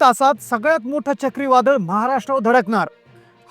तासात सगळ्यात मोठं चक्रीवादळ महाराष्ट्रावर धडकणार.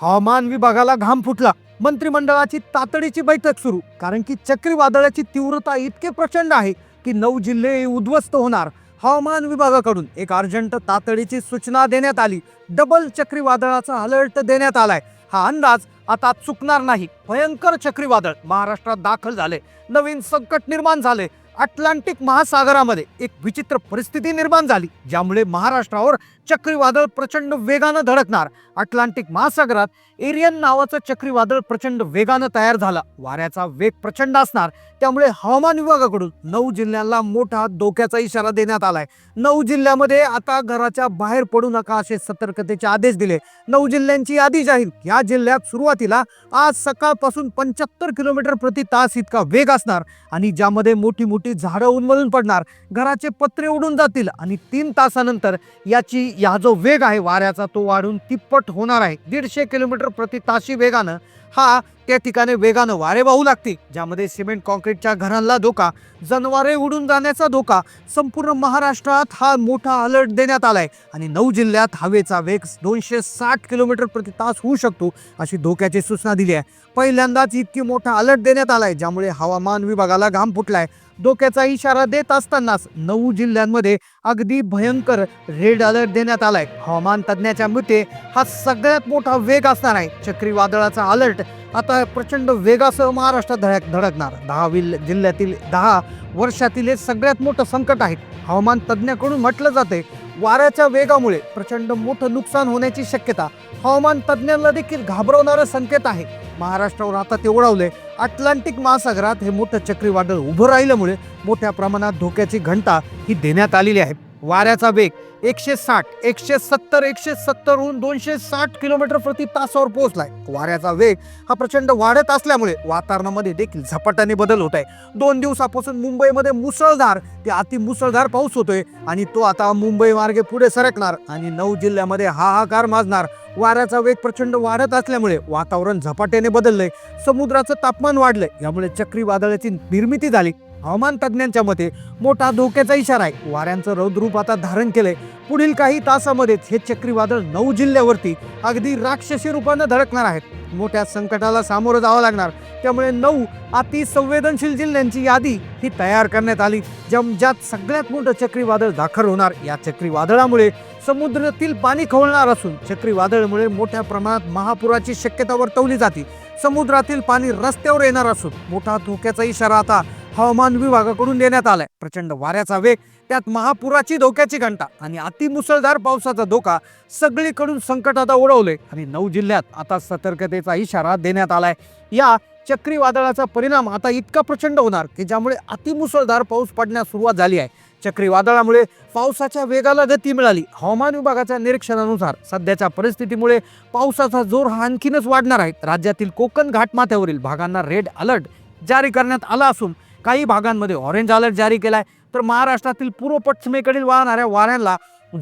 हवामान विभागाला घाम फुटला. मंत्रिमंडळाची तातडीची बैठक सुरू. कारण की चक्रीवादळाची तीव्रता इतके प्रचंड आहे की नऊ जिल्हे उद्ध्वस्त होणार. हवामान विभागाकडून एक अर्जंट तातडीची सूचना देण्यात आली. डबल चक्रीवादळाचा अलर्ट देण्यात आलाय. हा अंदाज आता चुकणार नाही. भयंकर चक्रीवादळ महाराष्ट्रात दाखल झाले नवीन संकट निर्माण झाले अटलांटिक महासागरामध्ये एक विचित्र परिस्थिती निर्माण झाली ज्यामुळे महाराष्ट्रावर चक्रीवादळ प्रचंड वेगानं धडकणार. अटलांटिक महासागरात एरियन नावाचं चक्रीवादळ प्रचंड वेगानं तयार झाला. वाऱ्याचा वेग प्रचंड असणार. त्यामुळे हवामान विभागाकडून नऊ जिल्ह्यांना मोठा धोक्याचा इशारा देण्यात आलाय. नऊ जिल्ह्यामध्ये आता घराच्या बाहेर पडू नका असे सतर्कतेचे आदेश दिले. नऊ जिल्ह्यांची यादी जाहीर. या जिल्ह्यात सुरुवातीला आज सकाळपासून पंच्याहत्तर किलोमीटर प्रति तास इतका वेग असणार आणि ज्यामध्ये मोठी मोठी झाडं उन्मळून पडणार घराचे पत्रे उडून जातील आणि तीन तासानंतर याची या जो वेग आहे वाऱ्याचा तो वाढून तिप्पट होणार आहे. दीडशे किलोमीटर प्रति ताशी वेगानं हा त्या ठिकाणी वेगानं वारे वाहू लागतील ज्यामध्ये सिमेंट कॉन्क्रीटच्या घरांना धोका जनवारे उडून जाण्याचा धोका संपूर्ण महाराष्ट्रात हा मोठा अलर्ट देण्यात आलाय. आणि नऊ जिल्ह्यात हवेचा वेग दोनशे साठ किलोमीटर प्रति तास होऊ शकतो अशी धोक्याची सूचना दिली आहे. पहिल्यांदाच इतकी मोठा अलर्ट देण्यात आलाय ज्यामुळे हवामान विभागाला घाम फुटलाय. धोक्याचा इशारा देत असतानाच नऊ जिल्ह्यांमध्ये अगदी भयंकर रेड अलर्ट देण्यात आलाय. हवामान तज्ज्ञाच्या मते हा सगळ्यात मोठा वेग असणार आहे. चक्रीवादळाचा अलर्ट आता प्रचंड वेगासह महाराष्ट्रात धडक धडकणार. दहा विल जिल्ह्यातील दहा वर्षातील हे सगळ्यात मोठं संकट आहे. हवामान तज्ज्ञाकडून म्हटलं जाते वाऱ्याच्या वेगामुळे प्रचंड मोठं नुकसान होण्याची शक्यता हवामान तज्ज्ञांना देखील घाबरवणारं संकेत आहे. महाराष्ट्रावर आता ते ओढावले अटलांटिक महासागरात हे मोठं चक्रीवादळ उभं राहिल्यामुळे मोठ्या प्रमाणात धोक्याची घंटा ही देण्यात आलेली आहे. वाऱ्याचा वेग एकशे साठ एकशे सत्तर एकशे सत्तरहून दोनशे साठ किलोमीटर प्रति तासावर पोहोचलाय. वाऱ्याचा वेग हा प्रचंड वाढत असल्यामुळे वातावरणामध्ये देखील झपाट्याने बदल होत आहे. दोन दिवसापासून मुंबईमध्ये मुसळधार ते अति मुसळधार पाऊस होतोय आणि तो आता मुंबई मार्गे पुढे सरकणार आणि नऊ जिल्ह्यामध्ये हाहाकार माजणार. वाऱ्याचा वेग प्रचंड वाढत असल्यामुळे वातावरण झपाट्याने बदललंय. समुद्राचं तापमान वाढलंय. यामुळे चक्रीवादळाची निर्मिती झाली. हवामान तज्ज्ञांच्या मते मोठा धोक्याचा इशारा आहे. वाऱ्यांचं रौद्रूप आता धारण केलंय. पुढील काही तासामध्येच हे चक्रीवादळ नऊ जिल्ह्यावरती अगदी राक्षसी रूपानं धडकणार आहेत. मोठ्या संकटाला सामोरं जावं लागणार. त्यामुळे नऊ अति संवेदनशील जिल्ह्यांची यादी ही तयार करण्यात आली. ज्यात सगळ्यात मोठं चक्रीवादळ दाखल होणार. या चक्रीवादळामुळे समुद्रातील पाणी खवळणार असून चक्रीवादळामुळे मोठ्या प्रमाणात महापुराची शक्यता वर्तवली जाते. समुद्रातील पाणी रस्त्यावर येणार असून मोठा धोक्याचा इशारा आता हवामान विभागाकडून देण्यात आलाय. प्रचंड वाऱ्याचा वेग त्यात महापुराची धोक्याची घंटा आणि अतिमुसळधार पावसाचा धोका सगळीकडून संकट आता ओढवले आणि नऊ जिल्ह्यात आता सतर्कतेचा इशारा देण्यात आलाय. या चक्रीवादळाचा परिणाम आता इतका प्रचंड होणार की ज्यामुळे अतिमुसळधार पाऊस पडण्यास सुरुवात झाली आहे. चक्रीवादळामुळे पावसाच्या वेगाला गती मिळाली. हवामान विभागाच्या निरीक्षणानुसार सध्याच्या परिस्थितीमुळे पावसाचा जोर हा आणखीनच वाढणार आहे. राज्यातील कोकण घाटमाथ्यावरील भागांना रेड अलर्ट जारी करण्यात आला असून काही भागांमध्ये ऑरेंज अलर्ट जारी केला आहे तर महाराष्ट्रातील पूर्व पश्चिमेकडील वाहणाऱ्या वाऱ्यांना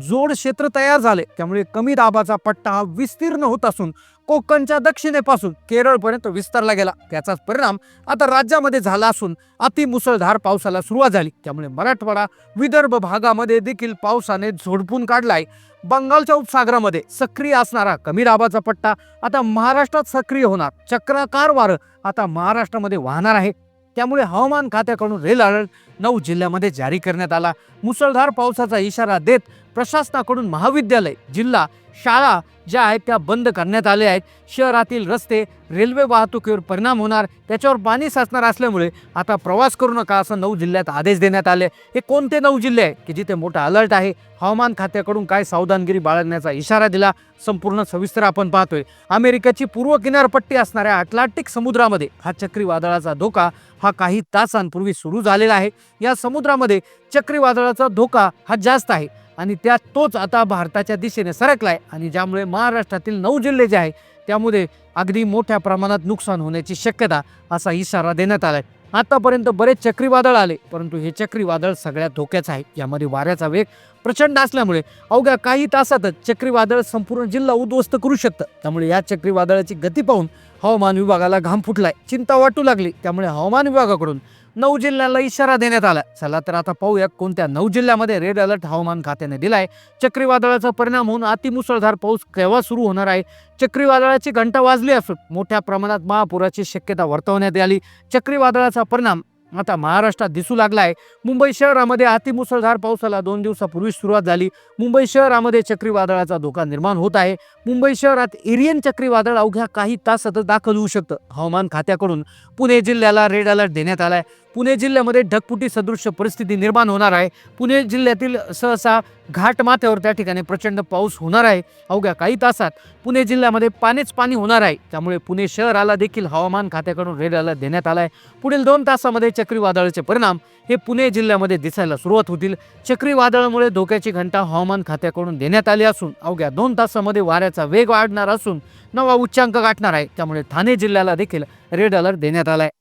जोड क्षेत्र तयार झाले. त्यामुळे कमी दाबाचा पट्टा हा विस्तीर्ण होत असून कोकणच्या दक्षिणेपासून केरळपर्यंत विस्तारला गेला. त्याचाच परिणाम आता राज्यामध्ये झाला असून अतिमुसळधार पावसाला सुरुवात झाली. त्यामुळे मराठवाडा विदर्भ भागामध्ये देखील पावसाने झोडपून काढलाय. बंगालच्या उपसागरामध्ये सक्रिय असणारा कमी दाबाचा पट्टा आता महाराष्ट्रात सक्रिय होणार. चक्राकार वारं आता महाराष्ट्रामध्ये वाहणार आहे. त्यामुळे हवामान खात्याकडून रेल अलर्ट नऊ जिल्ह्यामध्ये जारी करण्यात आला. मुसळधार पावसाचा इशारा देत प्रशासनाकडून महाविद्यालय जिल्हा शाळा ज्या आहेत त्या बंद करण्यात आल्या आहेत. शहरातील रस्ते रेल्वे वाहतुकीवर परिणाम होणार त्याच्यावर पाणी साचणार असल्यामुळे आता प्रवास करू नका असं नऊ जिल्ह्यात आदेश देण्यात आले. हे कोणते नऊ जिल्हे आहे की जिथे मोठा अलर्ट आहे? हवामान खात्याकडून काय सावधानगिरी बाळगण्याचा इशारा दिला? संपूर्ण सविस्तर आपण पाहतोय. अमेरिकेची पूर्व किनारपट्टी असणाऱ्या अटलांटिक समुद्रामध्ये हा चक्रीवादळाचा धोका हा काही तासांपूर्वी सुरू झालेला आहे. या समुद्रामध्ये चक्रीवादळाचा धोका हा जास्त आहे आणि त्यात तोच आता भारताच्या दिशेने सरकलाय आणि ज्यामुळे महाराष्ट्रातील नऊ जिल्हे जे आहे त्यामध्ये अगदी मोठ्या प्रमाणात नुकसान होण्याची शक्यता असा इशारा देण्यात आलाय. आतापर्यंत बरेच चक्रीवादळ आले परंतु हे चक्रीवादळ सगळ्यात धोक्याचं आहे. यामध्ये वाऱ्याचा वेग प्रचंड असल्यामुळे अवघ्या काही तासातच चक्रीवादळ संपूर्ण जिल्हा उद्ध्वस्त करू शकतं. त्यामुळे या चक्रीवादळाची गती पाहून हवामान विभागाला घाम फुटलाय. चिंता वाटू लागली. त्यामुळे हवामान विभागाकडून नऊ जिल्ह्याला इशारा देण्यात आला. चला तर आता पाहूया कोणत्या नऊ जिल्ह्यामध्ये रेड अलर्ट हवामान खात्याने दिलाय. चक्रीवादळाचा परिणाम होऊन अतिमुसळधार पाऊस केव्हा सुरू होणार आहे? चक्रीवादळाची घंटा वाजली असून मोठ्या प्रमाणात महापुराची शक्यता वर्तवण्यात आली. चक्रीवादळाचा परिणाम आता महाराष्ट्रात दिसू लागला आहे मुंबई शहरामध्ये अतिमुसळधार पावसाला दोन दिवसापूर्वी सुरुवात झाली. मुंबई शहरामध्ये चक्रीवादळाचा धोका निर्माण होत आहे. मुंबई शहरात एरियन चक्रीवादळ अवघ्या काही तासातच दाखल होऊ शकतं. हवामान खात्याकडून पुणे जिल्ह्याला रेड अलर्ट देण्यात आलाय. पुणे जिल्ह्यामध्ये ढगपुटी सदृश्य परिस्थिती निर्माण होणार आहे. पुणे जिल्ह्यातील सहसा घाटमाथ्यावर त्या ठिकाणी प्रचंड पाऊस होणार आहे. अवघ्या काही तासात पुणे जिल्ह्यामध्ये पाणीच पाणी होणार आहे. त्यामुळे पुणे शहराला देखील हवामान खात्याकडून रेड अलर्ट देण्यात आला आहे. पुढील दोन तासामध्ये चक्रीवादळाचे परिणाम हे पुणे जिल्ह्यामध्ये दिसायला सुरुवात होतील. चक्रीवादळामुळे धोक्याची घंटा हवामान खात्याकडून देण्यात आली असून अवघ्या दोन तासामध्ये वाऱ्याचा वेग वाढणार असून नवा उच्चांक गाठणार आहे. त्यामुळे ठाणे जिल्ह्याला देखील रेड अलर्ट देण्यात आला आहे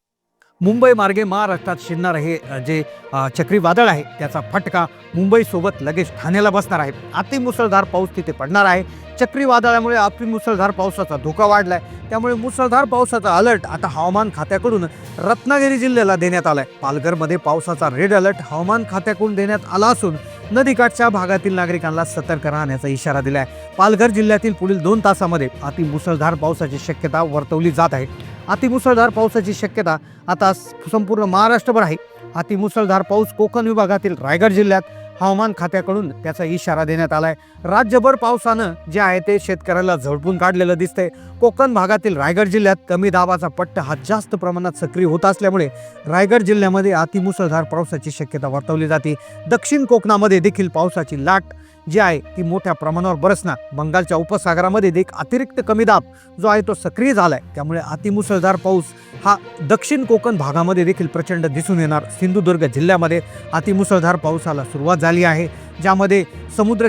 मुंबई मार्गे महाराष्ट्रात शिरणार हे जे चक्रीवादळ आहे त्याचा फटका मुंबईसोबत लगेच ठाण्याला बसणार आहे. अतिमुसळधार पाऊस तिथे पडणार आहे. चक्रीवादळामुळे अतिमुसळधार पावसाचा धोका वाढला आहे त्यामुळे मुसळधार पावसाचा अलर्ट आता हवामान खात्याकडून रत्नागिरी जिल्ह्याला देण्यात आला आहे पालघरमध्ये पावसाचा रेड अलर्ट हवामान खात्याकडून देण्यात आला असून नदीकाठच्या भागातील नागरिकांना सतर्क राहण्याचा इशारा दिला आहे पालघर जिल्ह्यातील पुढील दोन तासामध्ये अतिमुसळधार पावसाची शक्यता वर्तवली जात आहे. अतिमुसळधार पावसाची शक्यता आता संपूर्ण महाराष्ट्रभर आहे. अतिमुसळधार पाऊस कोकण विभागातील रायगड जिल्ह्यात हवामान खात्याकडून त्याचा इशारा देण्यात आला आहे राज्यभर पावसानं जे आहे ते शेतकऱ्याला झळपून काढलेलं दिसतंय. कोकण भागातील रायगड जिल्ह्यात कमी दाबाचा पट्टा हा जास्त प्रमाणात सक्रिय होत असल्यामुळे रायगड जिल्ह्यामध्ये अतिमुसळधार पावसाची शक्यता वर्तवली जाते. दक्षिण कोकणामध्ये देखील पावसाची लाट जी आहे ती मोठ्या प्रमाणावर बरसणार. बंगालच्या उपसागरामध्ये एक अतिरिक्त कमी दाब जो आहे तो सक्रिय झालाय. त्यामुळे अतिमुसळधार पाऊस हा दक्षिण कोकण भागामध्ये देखील प्रचंड दिसून येणार. सिंधुदुर्ग जिल्ह्यामध्ये अतिमुसळधार पावसाला सुरुवात झाली आहे. ज्यामध्ये समुद्र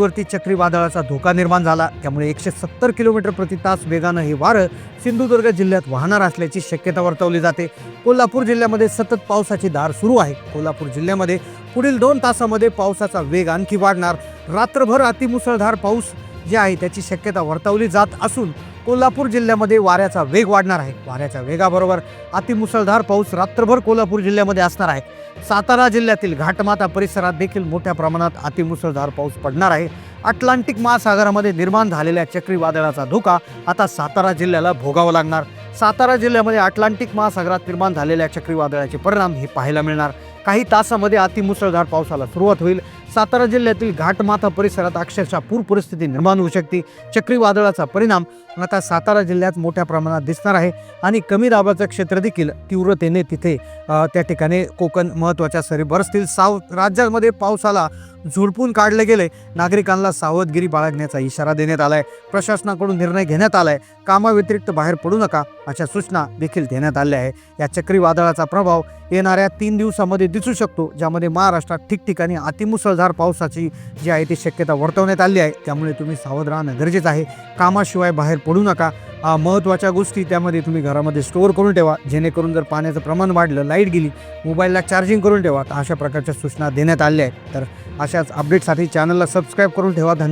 नदीवरती चक्रीवादळाचा धोका निर्माण झाला. त्यामुळे एकशे सत्तर किलोमीटर प्रति तास वेगानं हे वारं सिंधुदुर्ग जिल्ह्यात वाहणार असल्याची शक्यता वर्तवली जाते. कोल्हापूर जिल्ह्यामध्ये सतत पावसाची धार सुरू आहे. कोल्हापूर जिल्ह्यामध्ये पुढील दोन तासामध्ये पावसाचा वेग आणखी वाढणार. रात्रभर अतिमुसळधार पाऊस जे आहे त्याची शक्यता वर्तवली जात असून कोल्हापूर जिल्ह्यामध्ये वाऱ्याचा वेग वाढणार आहे. वाऱ्याच्या वेगाबरोबर अतिमुसळधार पाऊस रात्रभर कोल्हापूर जिल्ह्यामध्ये असणार आहे. सातारा जिल्ह्यातील घाटमाता परिसरात देखील मोठ्या प्रमाणात अतिमुसळधार पाऊस पडणार आहे. अटलांटिक महासागरामध्ये निर्माण झालेल्या चक्रीवादळाचा धोका आता सातारा जिल्ह्याला भोगावा लागणार. सातारा जिल्ह्यामध्ये अटलांटिक महासागरात निर्माण झालेल्या चक्रीवादळाचे परिणाम हे पाहायला मिळणार. काही तासामध्ये अतिमुसळधार पावसाला सुरुवात होईल. सातारा जिल्ह्यातील घाटमाथा परिसरात अक्षरशः पूर परिस्थिती निर्माण होऊ शकते. चक्रीवादळाचा परिणाम आता सातारा जिल्ह्यात मोठ्या प्रमाणात दिसणार आहे आणि कमी दाबाचं क्षेत्र देखील तीव्रतेने तिथे त्या ठिकाणी कोकण महत्त्वाच्या सरी बरसतील. साव राज्यामध्ये पावसाला झुडपून काढले गेले. नागरिकांना सावधगिरी बाळगण्याचा इशारा देण्यात आलाय. प्रशासनाकडून निर्णय घेण्यात आलाय. कामाव्यतिरिक्त बाहेर पडू नका अशा सूचना देखील देण्यात आल्या आहे या चक्रीवादळाचा प्रभाव येणाऱ्या तीन दिवसामध्ये दिसू शकतो ज्यामध्ये महाराष्ट्रात ठिकठिकाणी अतिमुसळधार पावसाची जी आहे ती शक्यता वर्तवण्यात आली आहे. त्यामुळे तुम्ही सावध राहणं गरजेचं आहे. कामाशिवाय बाहेर पडू नका. महत्त्वाच्या गोष्टी त्यामध्ये तुम्ही घरामध्ये स्टोअर करून ठेवा. जेणेकरून जर पाण्याचं प्रमाण वाढलं लाइट गेली मोबाईलला चार्जिंग करून ठेवा तर अशा प्रकारच्या सूचना देण्यात आल्या आहेत. तर अशाच अपडेटसाठी चॅनलला सबस्क्राईब करून ठेवा. धन्यवाद.